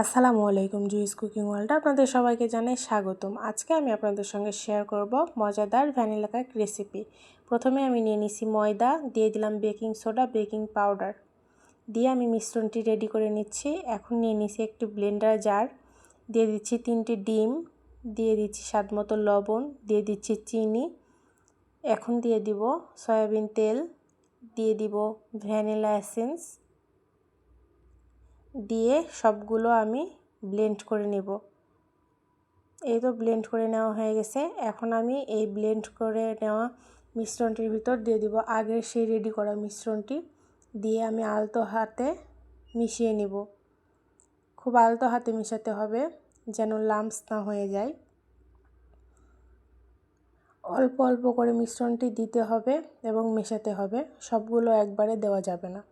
আসসালামু আলাইকুম juice cooking world আপনাদের সবাইকে জানাই স্বাগতম। আজকে আমি আপনাদের সঙ্গে শেয়ার করব মজাদার ভ্যানিলা কেক রেসিপি প্রথমে আমি নিয়ে নিছি ময়দা, দিয়ে দিলাম বেকিং সোডা বেকিং পাউডার দিয়ে আমি মিশ্রণটি রেডি করে নিচ্ছি। এখন নিয়ে নিছি একটি ব্লেন্ডার জার দিয়ে দিচ্ছি তিনটি ডিম। দিয়ে দিচ্ছি স্বাদ মতো লবণ। দিয়ে দিচ্ছি চিনি। এখন দিয়ে দিব সয়াবিন তেল। দিয়ে দিব ভ্যানিলা এসেন্স দিয়ে সবগুলো আমি ব্লেন্ড করে নেব। এই তো ব্লেন্ড করে নেওয়া হয়ে গেছে। এখন আমি এই ব্লেন্ড করে নেওয়া মিশ্রণটির ভিতর দিয়ে দিব। আগের সেই রেডি করা মিশ্রণটি দিয়ে আমি আলতো হাতে মিশিয়ে নিব। খুব আলতো হাতে মিশাতে হবে যেন লামস না হয়ে যায়। অল্প অল্প করে মিশ্রণটি দিতে হবে এবং মেশাতে হবে। সবগুলো একবারে দেওয়া যাবে না।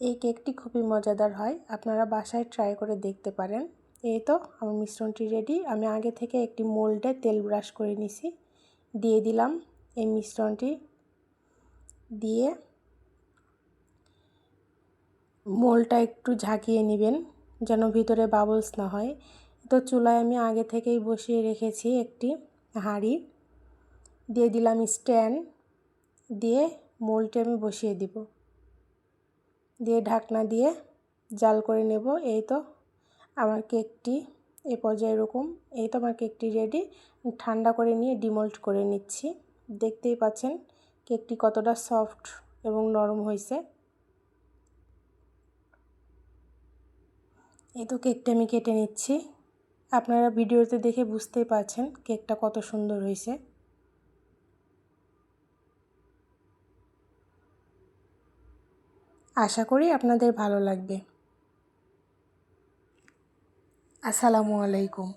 এই কেকটি খুবই মজাদার হয়, আপনারা বাসায় ট্রাই করে দেখতে পারেন। এই তো, আমার মিশ্রণটি রেডি আমি আগে থেকে একটি মোল্ডে তেল ব্রাশ করে নিছি। দিয়ে দিলাম এই মিশ্রণটি। দিয়ে মোলটা একটু ঝাঁকিয়ে নেবেন, যেন ভিতরে বাবলস না হয়। তো, চুলায় আমি আগে থেকেই বসিয়ে রেখেছি একটি হাঁড়ি। দিয়ে দিলাম স্ট্যান্ড দিয়ে মোলটি আমি বসিয়ে দিব। দিয়ে ঢাকনা দিয়ে জাল করে নেব। এই তো আমার কেকটি এ পর্যায়ে এরকম। এই তো আমার কেকটি রেডি ঠান্ডা করে নিয়ে ডিমোল্ট করে নিচ্ছি। দেখতেই পাচ্ছেন কেকটি কতটা সফট এবং নরম হয়েছে। এই তো কেকটা আমি কেটে নিচ্ছি। আপনারা ভিডিওতে দেখে বুঝতেই পারছেন কেকটা কত সুন্দর হয়েছে। আশা করি আপনাদের ভালো লাগবে। আসসালামু আলাইকুম।